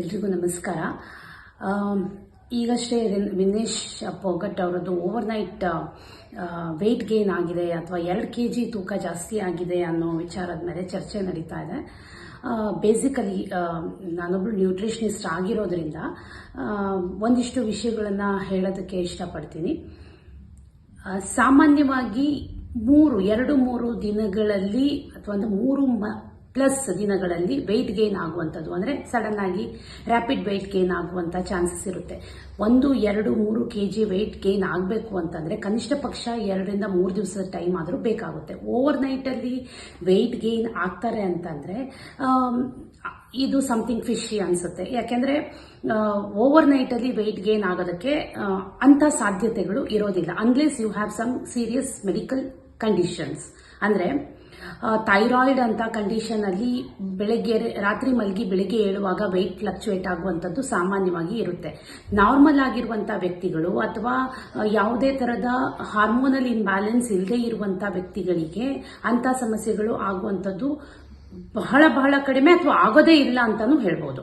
ಎಲ್ರಿಗೂ ನಮಸ್ಕಾರ. ಈಗಷ್ಟೇ ವಿನೇಶ್ ಪೊಗಟ್ ಅವರದ್ದು ಓವರ್ ನೈಟ್ ವೆಯ್ಟ್ ಗೇನ್ ಆಗಿದೆ ಅಥವಾ ಎರಡು ಕೆ ಜಿ ತೂಕ ಜಾಸ್ತಿ ಆಗಿದೆ ಅನ್ನೋ ವಿಚಾರದ ಮೇಲೆ ಚರ್ಚೆ ನಡೀತಾ ಇದೆ. ಬೇಸಿಕಲಿ ನಾನೊಬ್ಳು ನ್ಯೂಟ್ರಿಷನಿಸ್ಟ್ ಆಗಿರೋದ್ರಿಂದ ಒಂದಿಷ್ಟು ವಿಷಯಗಳನ್ನು ಹೇಳೋದಕ್ಕೆ ಇಷ್ಟಪಡ್ತೀನಿ. ಸಾಮಾನ್ಯವಾಗಿ ಮೂರು, ಎರಡು ಮೂರು ದಿನಗಳಲ್ಲಿ ಅಥವಾ ಮೂರು ಪ್ಲಸ್ ದಿನಗಳಲ್ಲಿ ವೆಯ್ಟ್ ಗೇನ್ ಆಗುವಂಥದ್ದು. ಅಂದರೆ ಸಡನ್ ಆಗಿ ರ್ಯಾಪಿಡ್ ವೆಯ್ಟ್ ಗೇನ್ ಆಗುವಂಥ ಚಾನ್ಸಸ್ ಇರುತ್ತೆ. ಒಂದು, ಎರಡು, ಮೂರು ಕೆ ಜಿ ವೆಯ್ಟ್ ಗೇನ್ ಆಗಬೇಕು ಅಂತಂದರೆ ಕನಿಷ್ಠ ಪಕ್ಷ ಎರಡರಿಂದ ಮೂರು ದಿವಸದ ಟೈಮ್ ಆದರೂ ಬೇಕಾಗುತ್ತೆ. ಓವರ್ ನೈಟಲ್ಲಿ ವೆಯ್ಟ್ ಗೇನ್ ಆಗ್ತಾರೆ ಅಂತಂದರೆ ಇದು ಸಮಥಿಂಗ್ ಫಿಶಿ ಅನ್ಸುತ್ತೆ. ಯಾಕೆಂದರೆ ಓವರ್ ನೈಟಲ್ಲಿ ವೆಯ್ಟ್ ಗೇನ್ ಆಗೋದಕ್ಕೆ ಅಂಥ ಸಾಧ್ಯತೆಗಳು ಇರೋದಿಲ್ಲ. Unless you have some serious medical conditions ಅಂದ್ರೆ ಥೈರಾಯ್ಡ್ ಅಂತ ಕಂಡೀಷನ್ ಅಲ್ಲಿ ಬೆಳಗ್ಗೆ, ರಾತ್ರಿ ಮಲಗಿ ಬೆಳಗ್ಗೆ ಏಳುವಾಗ ವೆಯ್ಟ್ ಫ್ಲಕ್ಚುಯೇಟ್ ಆಗುವಂಥದ್ದು ಸಾಮಾನ್ಯವಾಗಿ ಇರುತ್ತೆ. ನಾರ್ಮಲ್ ಆಗಿರುವಂಥ ವ್ಯಕ್ತಿಗಳು ಅಥವಾ ಯಾವುದೇ ತರದ ಹಾರ್ಮೋನಲ್ ಇನ್ಬ್ಯಾಲೆನ್ಸ್ ಇಲ್ಲದೆ ಇರುವಂಥ ವ್ಯಕ್ತಿಗಳಿಗೆ ಅಂಥ ಸಮಸ್ಯೆಗಳು ಆಗುವಂಥದ್ದು ಬಹಳ ಬಹಳ ಕಡಿಮೆ ಅಥವಾ ಆಗೋದೇ ಇಲ್ಲ ಅಂತಲೂ ಹೇಳ್ಬೋದು.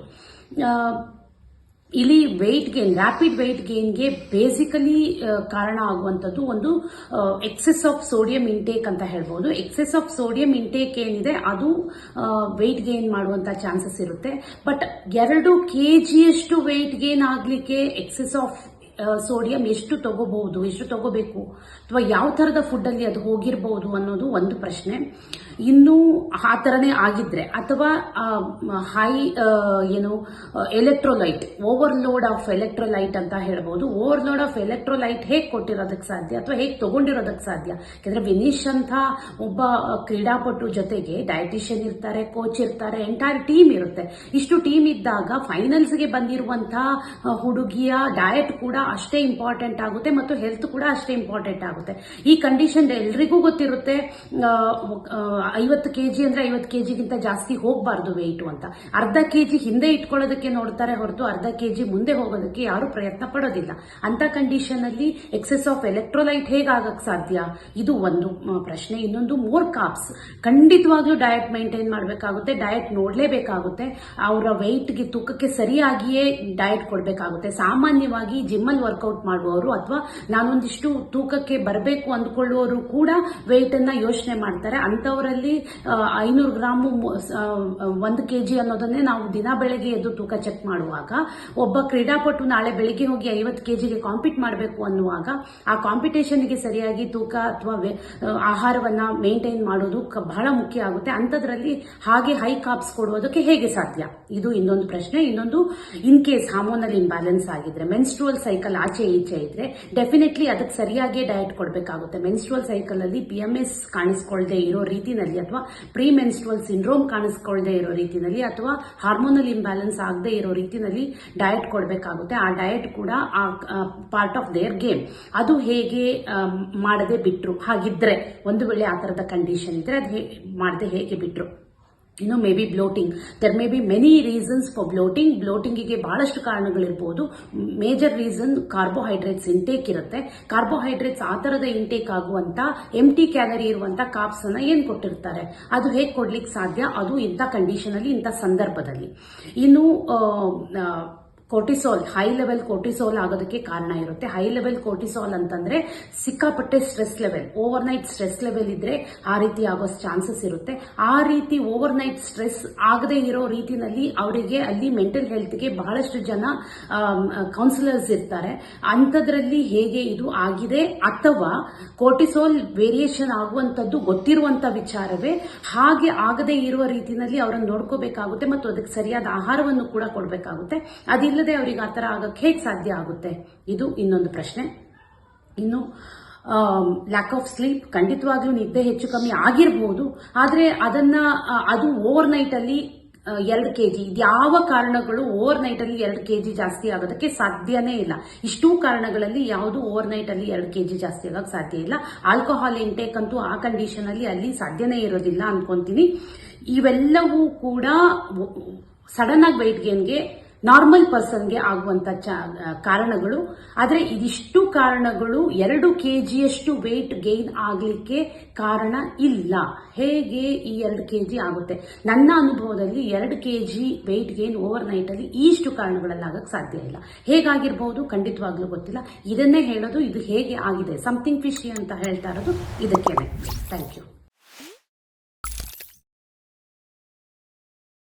ಇಲ್ಲಿ ವೆಯ್ಟ್ ಗೇನ್ ರ್ಯಾಪಿಡ್ ವೆಯ್ಟ್ ಗೇನ್ಗೆ ಬೇಸಿಕಲಿ ಕಾರಣ ಆಗುವಂಥದ್ದು ಒಂದು ಎಕ್ಸೆಸ್ ಆಫ್ ಸೋಡಿಯಂ ಇಂಟೇಕ್ ಅಂತ ಹೇಳ್ಬೋದು. ಎಕ್ಸೆಸ್ ಆಫ್ ಸೋಡಿಯಂ ಇಂಟೇಕ್ ಏನಿದೆ, ಅದು ವೆಯ್ಟ್ ಗೇನ್ ಮಾಡುವಂಥ ಚಾನ್ಸಸ್ ಇರುತ್ತೆ. ಬಟ್ ಎರಡು ಕೆ ಜಿಯಷ್ಟು ವೆಯ್ಟ್ ಗೇನ್ ಆಗಲಿಕ್ಕೆ ಎಕ್ಸೆಸ್ ಆಫ್ ಸೋಡಿಯಂ ಎಷ್ಟು ತಗೋಬಹುದು, ಎಷ್ಟು ತಗೋಬೇಕು, ಅಥವಾ ಯಾವ ಥರದ ಫುಡ್ಡಲ್ಲಿ ಅದು ಹೋಗಿರಬಹುದು ಅನ್ನೋದು ಒಂದು ಪ್ರಶ್ನೆ. ಇನ್ನು ಆ ಥರನೇ ಆಗಿದ್ರೆ ಅಥವಾ ಹೈ ಏನು ಎಲೆಕ್ಟ್ರೋಲೈಟ್ ಓವರ್ಲೋಡ್ ಆಫ್ ಎಲೆಕ್ಟ್ರೋಲೈಟ್ ಅಂತ ಹೇಳ್ಬೋದು. ಓವರ್ಲೋಡ್ ಆಫ್ ಎಲೆಕ್ಟ್ರೋಲೈಟ್ ಹೇಗೆ ಕೊಟ್ಟಿರೋದಕ್ಕೆ ಸಾಧ್ಯ ಅಥವಾ ಹೇಗೆ ತಗೊಂಡಿರೋದಕ್ಕೆ ಸಾಧ್ಯ? ಯಾಕಂದ್ರೆ ವಿನೀಶ್ ಅಂತ ಒಬ್ಬ ಕ್ರೀಡಾಪಟು ಜೊತೆಗೆ ಡಯಟಿಷಿಯನ್ ಇರ್ತಾರೆ ಕೋಚ್ ಇರ್ತಾರೆ ಎಂಟೈರ್ ಟೀಮ್ ಇರುತ್ತೆ. ಇಷ್ಟು ಟೀಮ್ ಇದ್ದಾಗ ಫೈನಲ್ಸ್ಗೆ ಬಂದಿರುವಂತಹ ಹುಡುಗಿಯ ಡಯಟ್ ಕೂಡ ಅಷ್ಟೇ ಇಂಪಾರ್ಟೆಂಟ್ ಆಗುತ್ತೆ ಮತ್ತು ಹೆಲ್ತ್ ಕೂಡ ಅಷ್ಟೇ ಇಂಪಾರ್ಟೆಂಟ್ ಆಗುತ್ತೆ. ಈ ಕಂಡೀಷನ್ ಎಲ್ರಿಗೂ ಗೊತ್ತಿರುತ್ತೆ. ಐವತ್ತು ಕೆಜಿ ಅಂದ್ರೆ ಐವತ್ತು ಕೆಜಿಗಿಂತ ಜಾಸ್ತಿ ಹೋಗಬಾರ್ದು ವೆಯ್ಟ್ ಅಂತ. ಅರ್ಧ ಕೆ ಜಿ ಹಿಂದೆ ಇಟ್ಕೊಳ್ಳೋದಕ್ಕೆ ನೋಡ್ತಾರೆ ಹೊರತು ಅರ್ಧ ಕೆಜಿ ಮುಂದೆ ಹೋಗೋದಕ್ಕೆ ಯಾರು ಪ್ರಯತ್ನ ಪಡೋದಿಲ್ಲ. ಅಂತ ಕಂಡೀಷನ್ ಅಲ್ಲಿ ಎಕ್ಸೆಸ್ ಆಫ್ ಎಲೆಕ್ಟ್ರೋಲೈಟ್ ಹೇಗಾಗಕ್ ಸಾಧ್ಯ? ಇದು ಒಂದು ಪ್ರಶ್ನೆ. ಇನ್ನೊಂದು ಮೋರ್ ಕಾಪ್ಸ್ ಖಂಡಿತವಾಗ್ಲೂ ಡಯಟ್ ಮೇಂಟೈನ್ ಮಾಡಬೇಕಾಗುತ್ತೆ ಡಯಟ್ ನೋಡ್ಲೇಬೇಕಾಗುತ್ತೆ. ಅವರ ವೆಯ್ಟ್ಗೆ ತೂಕಕ್ಕೆ ಸರಿಯಾಗಿಯೇ ಡಯಟ್ ಕೊಡಬೇಕಾಗುತ್ತೆ. ಸಾಮಾನ್ಯವಾಗಿ ಜಿಮ್ಮಲ್ಲಿ ವರ್ಕೌಟ್ ಮಾಡುವವರು ಅಥವಾ ನಾನೊಂದಿಷ್ಟು ತೂಕಕ್ಕೆ ಬರಬೇಕು ಅಂದ್ಕೊಳ್ಳುವವರು ಕೂಡ ವೆಯ್ಟ್ ಅನ್ನ ಯೋಚನೆ ಮಾಡ್ತಾರೆ. ಅಂತವರಲ್ಲಿ ಐನೂರು ಗ್ರಾಮು ಒಂದು ಕೆ ಜಿ ಅನ್ನೋದನ್ನೇ ನಾವು ದಿನ ಬೆಳಗ್ಗೆ ಎದ್ದು ತೂಕ ಚೆಕ್ ಮಾಡುವಾಗ, ಒಬ್ಬ ಕ್ರೀಡಾಪಟು ನಾಳೆ ಬೆಳಿಗ್ಗೆ ಹೋಗಿ ಐವತ್ತು ಕೆಜಿಗೆ ಕಾಂಪೀಟ್ ಮಾಡಬೇಕು ಅನ್ನುವಾಗ, ಆ ಕಾಂಪಿಟೇಷನ್ಗೆ ಸರಿಯಾಗಿ ತೂಕ ಅಥವಾ ಆಹಾರವನ್ನು ಮೇಂಟೈನ್ ಮಾಡೋದು ಕ- ಬಹಳ ಮುಖ್ಯ ಆಗುತ್ತೆ. ಅಂಥದ್ರಲ್ಲಿ ಹಾಗೆ ಹೈ ಕಾಪ್ಸ್ ಕೊಡುವುದಕ್ಕೆ ಹೇಗೆ ಸಾಧ್ಯ? ಇದು ಇನ್ನೊಂದು ಪ್ರಶ್ನೆ. ಇನ್ನೊಂದು ಇನ್ ಕೇಸ್ ಹಾರ್ಮೋನಲ್ ಇಂಬ್ಯಾಲೆನ್ಸ್ ಆಗಿದ್ರೆ ಮೆನ್ಸ್ಟ್ರುವಲ್ ಸೈಕಲ್ ಆಚೆ ಈಚೆ ಇದ್ರೆ ಡೆಫಿನೆಟ್ಲಿ ಅದಕ್ಕೆ ಸರಿಯಾಗಿ ಡಯಟ್ ಕೊಡಬೇಕಾಗುತ್ತೆ. ಮೆನ್ಸ್ಟ್ರುವಲ್ ಸೈಕಲ್ ಅಲ್ಲಿ ಪಿ ಎಂ ಎಸ್ ಕಾಣಿಸ್ಕೊಳ್ಳದೆ ಇರೋ ರೀತಿನಲ್ಲಿ ಅಥವಾ ಪ್ರೀ ಮೆನ್ಸ್ಟ್ರಲ್ ಸಿಂಡ್ರೋಮ್ ಕಾಣಿಸ್ಕೊಳ್ಳದೆ ಇರೋ ರೀತಿನಲ್ಲಿ ಅಥವಾ ಹಾರ್ಮೋನಲ್ ಇಂಬ್ಯಾಲೆನ್ಸ್ ಆಗದೆ ಇರೋ ರೀತಿನಲ್ಲಿ ಡಯಟ್ ಕೊಡಬೇಕಾಗುತ್ತೆ. ಆ ಡಯಟ್ ಕೂಡ ಆ ಪಾರ್ಟ್ ಆಫ್ ದೇರ್ ಗೇಮ್ ಅದು ಹೇಗೆ ಮಾಡದೆ ಬಿಟ್ರು. ಹಾಗಿದ್ರೆ ಒಂದು ವೇಳೆ ಆ ಥರದ ಕಂಡೀಷನ್ ಇದ್ರೆ ಅದು ಮಾಡದೆ ಹೇಗೆ ಬಿಟ್ರು. ಇನ್ನು may be bloating there may be many reasons for bloating ಬ್ಲೋಟಿಂಗಿಗೆ ಬಹಳಷ್ಟು ಕಾರಣಗಳಿರ್ಬೋದು. ಮೇಜರ್ ರೀಸನ್ ಕಾರ್ಬೋಹೈಡ್ರೇಟ್ಸ್ ಇಂಟೇಕ್ ಇರುತ್ತೆ. ಕಾರ್ಬೋಹೈಡ್ರೇಟ್ಸ್ ಆ ಥರದ ಇಂಟೇಕ್ ಆಗುವಂತ ಎಂ ಟಿ ಕ್ಯಾಲರಿ ಇರುವಂತ ಕಾಪ್ಸನ್ನು ಏನು ಕೊಟ್ಟಿರ್ತಾರೆ? ಅದು ಹೇಗೆ ಕೊಡ್ಲಿಕ್ಕೆ ಸಾಧ್ಯ? ಅದು ಇಂಥ ಕಂಡೀಷನ್ ಅಲ್ಲಿ, ಇಂಥ ಸಂದರ್ಭದಲ್ಲಿ. ಇನ್ನು ಕೋರ್ಟಿಸೋಲ್ ಹೈ ಲೆವೆಲ್ ಕೋರ್ಟಿಸೋಲ್ ಆಗೋದಕ್ಕೆ ಕಾರಣ ಇರುತ್ತೆ. ಹೈ ಲೆವೆಲ್ ಕೋರ್ಟಿಸೋಲ್ ಅಂತಂದ್ರೆ ಸಿಕ್ಕಾಪಟ್ಟೆ stress level overnight stress level ಇದ್ರೆ ಆ ರೀತಿ ಆಗೋ ಚಾನ್ಸಸ್ ಇರುತ್ತೆ. ಆ ರೀತಿ ಓವರ್ ನೈಟ್ ಸ್ಟ್ರೆಸ್ ಆಗದೆ ಇರೋ ರೀತಿನಲ್ಲಿ ಅವರಿಗೆ ಅಲ್ಲಿ ಮೆಂಟಲ್ ಹೆಲ್ತ್ಗೆ ಬಹಳಷ್ಟು ಜನ ಕೌನ್ಸಿಲರ್ಸ್ ಇರ್ತಾರೆ. ಅಂಥದ್ರಲ್ಲಿ ಹೇಗೆ ಇದು ಆಗಿದೆ ಅಥವಾ ಕೋರ್ಟಿಸೋಲ್ ವೇರಿಯೇಷನ್ ಆಗುವಂಥದ್ದು ಗೊತ್ತಿರುವಂತ ವಿಚಾರವೇ? ಹಾಗೆ ಆಗದೆ ಇರುವ ರೀತಿನಲ್ಲಿ ಅವರನ್ನು ನೋಡ್ಕೋಬೇಕಾಗುತ್ತೆ ಮತ್ತು ಅದಕ್ಕೆ ಸರಿಯಾದ ಆಹಾರವನ್ನು ಕೂಡ ಕೊಡಬೇಕಾಗುತ್ತೆ. ಅವರಿಗೆ ಆ ಥರ ಆಗಕ್ಕೆ ಹೇಗೆ ಸಾಧ್ಯ ಆಗುತ್ತೆ? ಇದು ಇನ್ನೊಂದು ಪ್ರಶ್ನೆ. ಇನ್ನು ಲ್ಯಾಕ್ ಆಫ್ ಸ್ಲೀಪ್ ಖಂಡಿತವಾಗ್ಲೂ ನಿದ್ದೆ ಹೆಚ್ಚು ಕಮ್ಮಿ ಆಗಿರ್ಬೋದು, ಆದರೆ ಅದನ್ನು ಅದು ಓವರ್ ನೈಟಲ್ಲಿ ಎರಡು ಕೆ ಜಿ ಯಾವ ಕಾರಣಗಳು ಓವರ್ ನೈಟ್ ಅಲ್ಲಿ ಎರಡು ಕೆ ಜಿ ಜಾಸ್ತಿ ಆಗೋದಕ್ಕೆ ಸಾಧ್ಯನೇ ಇಲ್ಲ. ಇಷ್ಟೂ ಕಾರಣಗಳಲ್ಲಿ ಯಾವುದು ಓವರ್ ನೈಟ್ ಅಲ್ಲಿ ಎರಡು ಕೆ ಜಿ ಜಾಸ್ತಿ ಆಗೋಕ್ಕೆ ಸಾಧ್ಯ ಇಲ್ಲ. ಆಲ್ಕೋಹಾಲ್ ಇಂಟೇಕ್ ಅಂತೂ ಆ ಕಂಡೀಷನ್ ಅಲ್ಲಿ ಸಾಧ್ಯನೇ ಇರೋದಿಲ್ಲ ಅನ್ಕೊಂತೀನಿ. ಇವೆಲ್ಲವೂ ಕೂಡ ಸಡನ್ ಆಗಿ ವೆಯ್ಟ್ ಗೇನ್ಗೆ ನಾರ್ಮಲ್ ಪರ್ಸನ್ಗೆ ಆಗುವಂತ ಕಾರಣಗಳು. ಆದರೆ ಇದಿಷ್ಟು ಕಾರಣಗಳು ಎರಡು ಕೆ ಜಿಯಷ್ಟು ವೆಯ್ಟ್ ಗೈನ್ ಆಗಲಿಕ್ಕೆ ಕಾರಣ ಇಲ್ಲ. ಹೇಗೆ ಈ ಎರಡು ಕೆ ಜಿ ಆಗುತ್ತೆ? ನನ್ನ ಅನುಭವದಲ್ಲಿ ಎರಡು ಕೆ ಜಿ ವೆಯ್ಟ್ ಗೈನ್ ಓವರ್ ನೈಟಲ್ಲಿ ಇಷ್ಟು ಕಾರಣಗಳಲ್ಲಿ ಆಗಕ್ಕೆ ಸಾಧ್ಯ ಇಲ್ಲ. ಹೇಗಾಗಿರ್ಬೋದು? ಖಂಡಿತವಾಗ್ಲೂ ಗೊತ್ತಿಲ್ಲ. ಇದನ್ನೇ ಹೇಳೋದು, ಇದು ಹೇಗೆ ಆಗಿದೆ? ಸಮಥಿಂಗ್ ಫಿಶಿ ಅಂತ ಹೇಳ್ತಾ ಇರೋದು ಇದಕ್ಕೇನೆ ಥ್ಯಾಂಕ್ ಯು